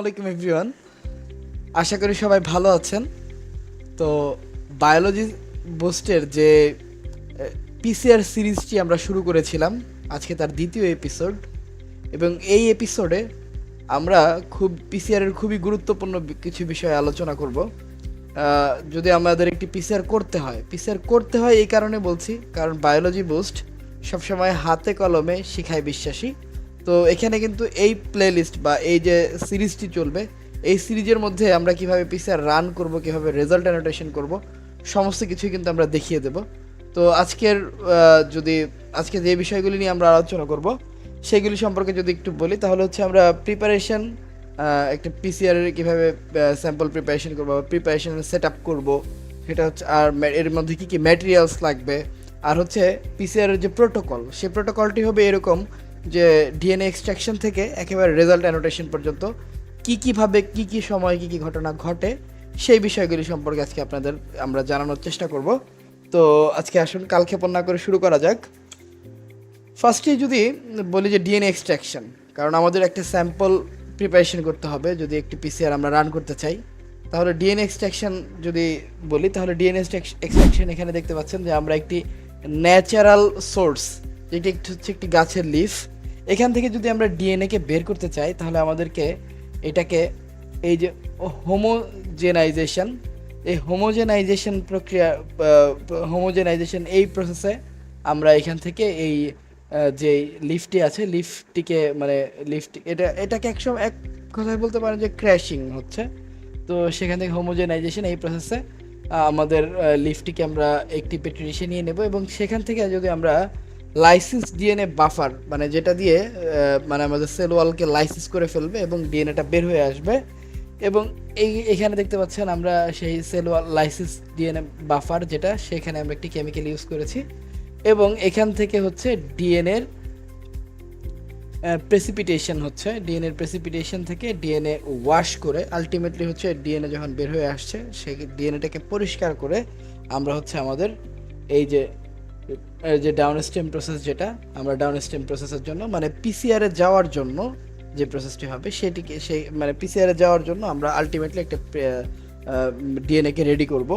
আলাইকুম এভরিওয়ান আশা করি সবাই ভালো আছেন। তো বায়োলজি বুস্টের যে পিসিআর সিরিজটি আমরা শুরু করেছিলাম, আজকে তার দ্বিতীয় এপিসোড এবং এই এপিসোডে আমরা খুব পিসিআর এর খুবই গুরুত্বপূর্ণ কিছু বিষয়ে আলোচনা করব। যদি আমাদের একটি পিসিআর করতে হয়। পিসিআর করতে হয় এই কারণে বলছি, কারণ বায়োলজি বুস্ট সবসময় হাতে কলমে শিখায় বিশ্বাসী। তো এখানে কিন্তু এই প্লেলিস্ট বা এই যে সিরিজটি চলবে, এই সিরিজের মধ্যে আমরা কীভাবে পিসিআর রান করব, কীভাবে রেজাল্ট অ্যানোটেশন করব, সমস্ত কিছুই কিন্তু আমরা দেখিয়ে দেব। তো আজকের যদি আজকে যে বিষয়গুলি নিয়ে আমরা আলোচনা করব, সেগুলি সম্পর্কে যদি একটু বলি, তাহলে হচ্ছে আমরা প্রিপারেশন একটা পিসিআর কীভাবে স্যাম্পল প্রিপারেশন করব, বা প্রিপারেশন সেট আপ করব, সেটা হচ্ছে আর এর মধ্যে কী কী ম্যাটেরিয়ালস লাগবে, আর হচ্ছে পিসিআর এর যে প্রোটোকল সেই প্রোটোকলটি হবে এরকম যে ডিএনএ এক্সট্রাকশন থেকে একেবারে রেজাল্ট অ্যানোটেশন পর্যন্ত কি কীভাবে কি কি সময় কি কি ঘটনা ঘটে, সেই বিষয়গুলি সম্পর্কে আজকে আপনাদের আমরা জানানোর চেষ্টা করব। তো আজকে আসুন কালক্ষেপণ না করে শুরু করা যাক। ফার্স্টে যদি বলি যে ডিএনএ এক্সট্রাকশন কারণ আমাদের একটা স্যাম্পল প্রিপারেশন করতে হবে, যদি একটি পিসিআর আমরা রান করতে চাই। তাহলে ডিএনএ এক্সট্রাকশন যদি বলি, তাহলে ডিএনএ এক্সট্রাকশন এখানে দেখতে পাচ্ছেন যে আমরা একটি ন্যাচারাল সোর্স যেটি একটি হচ্ছে একটি গাছের লিফ এখান থেকে যদি আমরা ডিএনএকে বের করতে চাই, তাহলে আমাদেরকে এটাকে এই যে হোমোজেনাইজেশন এই হোমোজেনাইজেশন প্রক্রিয়া হোমোজেনাইজেশন এই প্রসেসে আমরা এখান থেকে এই যে লিফটি আছে লিফটিকে মানে লিফট এটা, এটাকে একসময় এক কথায় বলতে পারেন যে ক্র্যাশিং হচ্ছে। তো সেখান থেকে হোমোজেনাইজেশন এই প্রসেসে আমাদের লিফটিকে আমরা একটি পেট্রিশে নিয়ে নেব এবং সেখান থেকে যদি আমরা লাইসিস ডিএনএ বাফার মানে যেটা দিয়ে মানে আমাদের সেল ওয়ালকে লাইসিস করে ফেলবে এবং ডিএনএটা বের হয়ে আসবে। এবং এই, এখানে দেখতে পাচ্ছেন আমরা সেই cell wall lysis DNA buffer যেটা, সেখানে আমরা একটি কেমিক্যাল ইউজ করেছি। এবং এখান থেকে হচ্ছে ডিএনএর প্রেসিপিটেশন হচ্ছে। ডিএনএর প্রেসিপিটেশন থেকে ডিএনএ ওয়াশ করে আলটিমেটলি হচ্ছে ডিএনএ যখন বের হয়ে আসছে, সেই ডিএনএটাকে পরিষ্কার করে আমরা হচ্ছে আমাদের এই যে যে ডাউন স্টেম প্রসেস যেটা, আমরা ডাউন স্টেম প্রসেসের জন্য মানে পিসিআরে যাওয়ার জন্য যে প্রসেসটি হবে, সেটিকে, সেই মানে পিসিআরে যাওয়ার জন্য আমরা আলটিমেটলি একটা ডিএনএকে রেডি করব।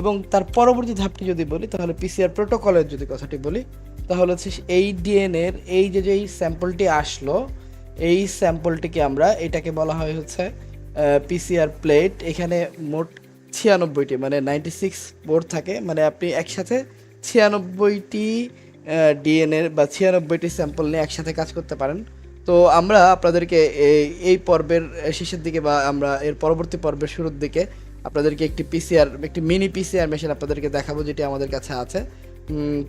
এবং তার পরবর্তী ধাপটি যদি বলি, তাহলে পিসিআর প্রোটোকলের যদি কথাটি বলি, তাহলে হচ্ছে এই ডিএনএর এই যে যেই স্যাম্পলটি আসলো, এই স্যাম্পলটিকে আমরা, এটাকে বলা হয় হচ্ছে পিসিআর প্লেট এখানে মোট ছিয়ানব্বইটি মানে নাইনটি সিক্স বোর্ড থাকে মানে আপনি একসাথে ছিয়ানব্বইটি ডিএনএর বা ছিয়ানব্বইটি স্যাম্পল নিয়ে একসাথে কাজ করতে পারেন। তো আমরা আপনাদেরকে এই পর্বের শেষের দিকে বা আমরা এর পরবর্তী পর্বের শুরুর দিকে আপনাদেরকে একটি পিসিআর একটি মিনি পিসিআর মেশিন আপনাদেরকে দেখাবো যেটি আমাদের কাছে আছে।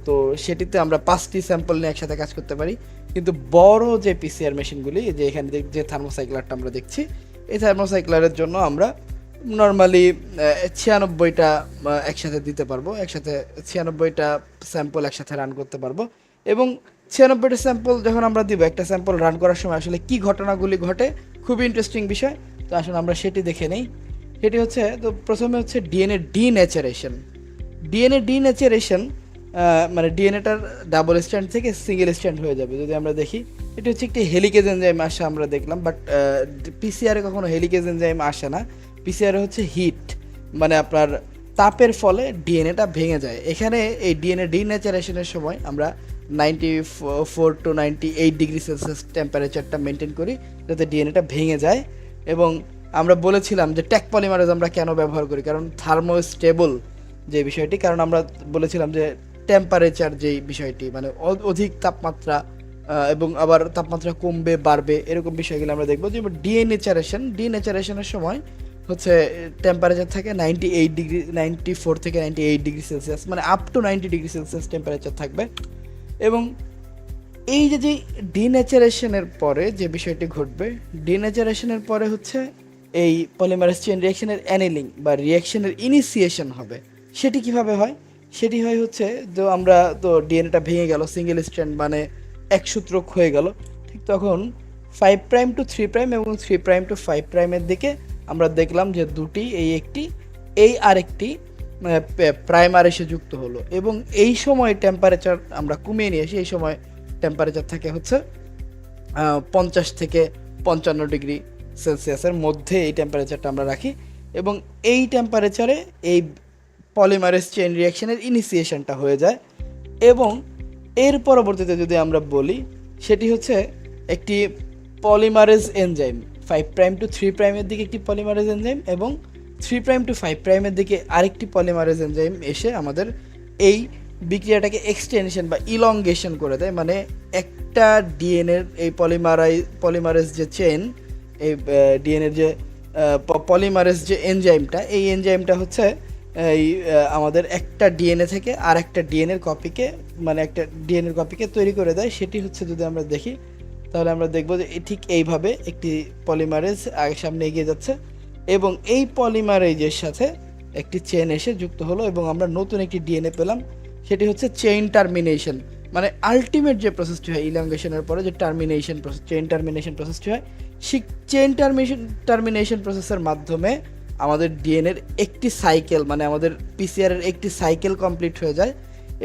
তো সেটিতে আমরা পাঁচটি স্যাম্পল নিয়ে একসাথে কাজ করতে পারি। কিন্তু বড় যে পিসিআর মেশিনগুলি যে এখানে যে থার্মোসাইক্লারটা আমরা দেখছি, এই থার্মোসাইক্লারের জন্য আমরা নর্মালি ছিয়ানব্বইটা একসাথে দিতে পারব, একসাথে ছিয়ানব্বইটা স্যাম্পল একসাথে রান করতে পারব। এবং ছিয়ানব্বইটা স্যাম্পল যখন আমরা দিব, একটা স্যাম্পল রান করার সময় আসলে কি ঘটনাগুলি ঘটে, খুবই ইন্টারেস্টিং বিষয়। তো আসলে আমরা সেটি দেখে নেই। সেটি হচ্ছে, তো প্রথমে হচ্ছে ডিএনএ ডিনেচারেশন ডিএনএ ডিনেচারেশন মানে ডিএনএটার ডাবল স্ট্যান্ড থেকে সিঙ্গেল স্ট্যান্ড হয়ে যাবে, যদি আমরা দেখি। এটা হচ্ছে একটি হেলিকেজ এনজাইম আসে আমরা দেখলাম বাট পিসিআরে কখনো হেলিকেজ এনজাইম আসে না। পিসিআরে হচ্ছে হিট মানে আপনার তাপের ফলে ডিএনএটা ভেঙে যায়। এখানে এই ডিএনএ ডিনেচারেশনের সময় আমরা ninety four to ninety eight degree Celsius টেম্পারেচারটা মেনটেন করি, যাতে ডিএনএটা ভেঙে যায়। এবং আমরা বলেছিলাম যে ট্যাক পলিমারেজ আমরা কেন ব্যবহার করি, কারণ থার্মোস্টেবল যে বিষয়টি, কারণ আমরা বলেছিলাম যে টেম্পারেচার যেই বিষয়টি মানে অধিক তাপমাত্রা এবং আবার তাপমাত্রা কমবে, বাড়বে, এরকম বিষয়গুলো আমরা দেখব। যে ডিএনেচারেশন ডিনেচারেশনের সময় হচ্ছে টেম্পারেচার থাকে ninety eight degree ninety four থেকে নাইনটি এইট ডিগ্রি সেলসিয়াস মানে up to ninety degree Celsius temperature থাকবে। এবং এই যে যে ডিনেচারেশনের পরে যে বিষয়টি ঘটবে ডিনেচারেশনের পরে হচ্ছে এই পলিমারাস চেন রিয়াকশনের অ্যানেলিং বা রিয়াকশনের ইনিশিয়েশন হবে। সেটি কীভাবে হয়? সেটি হয় হচ্ছে, তো আমরা তো ডিএনএটা ভেঙে গেল সিঙ্গেল স্ট্র্যান্ড মানে এক সূত্রক হয়ে গেল। ঠিক তখন five prime to three prime এবং থ্রি প্রাইম টু ফাইভ প্রাইমের দিকে আমরা দেখলাম যে দুটি, এই একটি, এই আরেকটি প্রাইমার এসে যুক্ত হলো। এবং এই সময় টেম্পারেচার আমরা কমিয়ে নিয়ে আসি, এই সময় টেম্পারেচার থাকে হচ্ছে পঞ্চাশ থেকে পঞ্চান্ন ডিগ্রি সেলসিয়াসের মধ্যে এই টেম্পারেচারটা আমরা রাখি। এবং এই টেম্পারেচারে এই পলিমারেজ চেন রিয়াকশনের ইনিসিয়েশনটা হয়ে যায়। এবং এর পরবর্তীতে যদি আমরা বলি, সেটি হচ্ছে একটি polymerase enzyme five prime to three প্রাইমের দিকে একটি পলিমারেজ এনজাইম এবং থ্রি প্রাইম টু ফাইভ প্রাইমের দিকে আরেকটি পলিমারেজ এনজাইম এসে আমাদের এই বিক্রিয়াটাকে এক্সটেনশন বা ইলংগেশন করে দেয়। মানে একটা ডিএনএর এই পলিমারাই পলিমারেজ যে চেন এই ডিএনএর যে পলিমারেজ যে এনজাইমটা এই এনজাইমটা হচ্ছে, এই আমাদের একটা ডিএনএ থেকে আর একটা ডিএনএর কপিকে মানে একটা ডিএনএর কপিকে তৈরি করে দেয়। সেটি হচ্ছে যদি আমরা দেখি তাহলে আমরা দেখব যে ঠিক এইভাবে একটি পলিমারেজ আগে সামনে এগিয়ে যাচ্ছে এবং এই পলিমারেজের সাথে একটি চেন এসে যুক্ত হলো এবং আমরা নতুন একটি ডিএনএ পেলাম, সেটি হচ্ছে চেইন টার্মিনেশন মানে আলটিমেট যে প্রসেসটি হয় ইলংগেশনের পরে যে টার্মিনেশন প্রসেস চেইন টার্মিনেশন প্রসেসটি হয়, সেই চেইন টার্মিনেশন টার্মিনেশন প্রসেসের মাধ্যমে আমাদের ডিএনএর একটি সাইকেল মানে আমাদের পিসিআরের একটি সাইকেল কমপ্লিট হয়ে যায়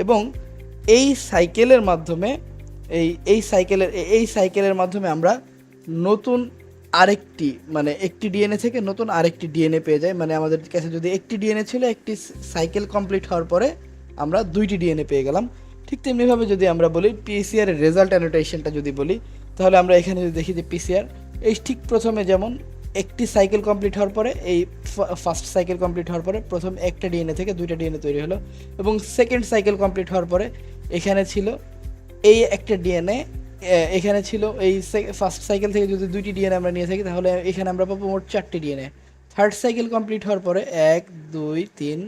এবং এই সাইকেলের মাধ্যমে এই এই সাইকেলের এই সাইকেলের মাধ্যমে আমরা নতুন আরেকটি মানে একটি ডিএনএ থেকে নতুন আরেকটি ডিএনএ পেয়ে যাই। মানে আমাদের কাছে যদি একটি ডিএনএ ছিল, একটি সাইকেল কমপ্লিট হওয়ার পরে আমরা দুইটি ডিএনএ পেয়ে গেলাম। ঠিক তেমনিভাবে যদি আমরা বলি পিসিআরের রেজাল্ট অ্যানোটেশনটা যদি বলি, তাহলে আমরা এখানে যদি দেখি যে পিসিআর এই ঠিক প্রথমে যেমন একটি সাইকেল কমপ্লিট হওয়ার পরে, এই ফার্স্ট সাইকেল কমপ্লিট হওয়ার পরে প্রথম একটা ডিএনএ থেকে দুইটা ডিএনএ তৈরি হলো এবং সেকেন্ড সাইকেল কমপ্লিট হওয়ার পরে এখানে ছিল এই একটা ডিএনএ এখানে ছিল এই ফার্স্ট সাইকেল থেকে যদি দুইটি ডিএনএ আমরা নিয়ে থাকি, তাহলে এখানে আমরা পাবো মোট চারটি ডিএনএ থার্ড সাইকেল কমপ্লিট হওয়ার পরে এক, দুই, তিন,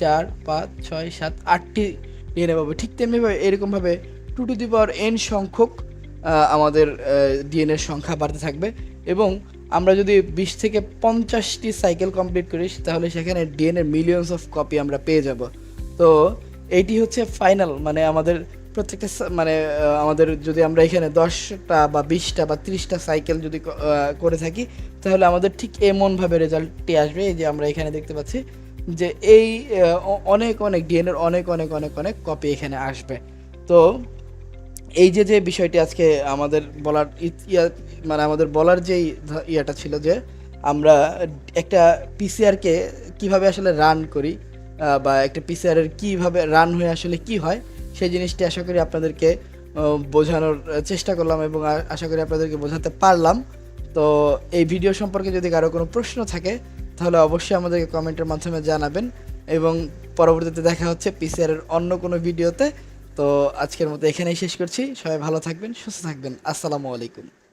চার, পাঁচ, ছয়, সাত, আটটি ডিএনএ পাবো। ঠিক তেমনিভাবে এরকমভাবে two to the power N সংখ্যক আমাদের ডিএনএর সংখ্যা বাড়তে থাকবে এবং আমরা যদি বিশ থেকে পঞ্চাশটি সাইকেল কমপ্লিট করি, তাহলে সেখানে ডিএনএ মিলিয়নস অফ কপি আমরা পেয়ে যাব। তো, এইটি হচ্ছে ফাইনাল মানে আমাদের প্রত্যেকটা মানে আমাদের যদি আমরা এখানে দশটা বা বিশটা বা ত্রিশটা সাইকেল যদি করে থাকি, তাহলে আমাদের ঠিক এমনভাবে রেজাল্টটি আসবে। এই যে আমরা এখানে দেখতে পাচ্ছি যে এই অনেক অনেক ডিএনএর অনেক অনেক অনেক অনেক কপি এখানে আসবে। তো এই যে যে বিষয়টি আজকে আমাদের বলার ইয়া মানে আমাদের বলার যেই ইয়াটা ছিল যে আমরা একটা পিসিআরকে কীভাবে আসলে রান করি বা একটা পিসিআর এর কীভাবে রান হয়ে আসলে কি হয় সেই জিনিসটি আশা করি আপনাদেরকে বোঝানোর চেষ্টা করলাম এবং আশা করি আপনাদেরকে বোঝাতে পারলাম। তো এই ভিডিও সম্পর্কে যদি কারও কোনো প্রশ্ন থাকে, তাহলে অবশ্যই আমাদেরকে কমেন্টের মাধ্যমে জানাবেন এবং পরবর্তীতে দেখা হচ্ছে পিসিআর এর অন্য কোনো ভিডিওতে। তো আজকের মতো এখানেই শেষ করছি। সবাই ভালো থাকবেন, সুস্থ থাকবেন। আসসালামু আলাইকুম।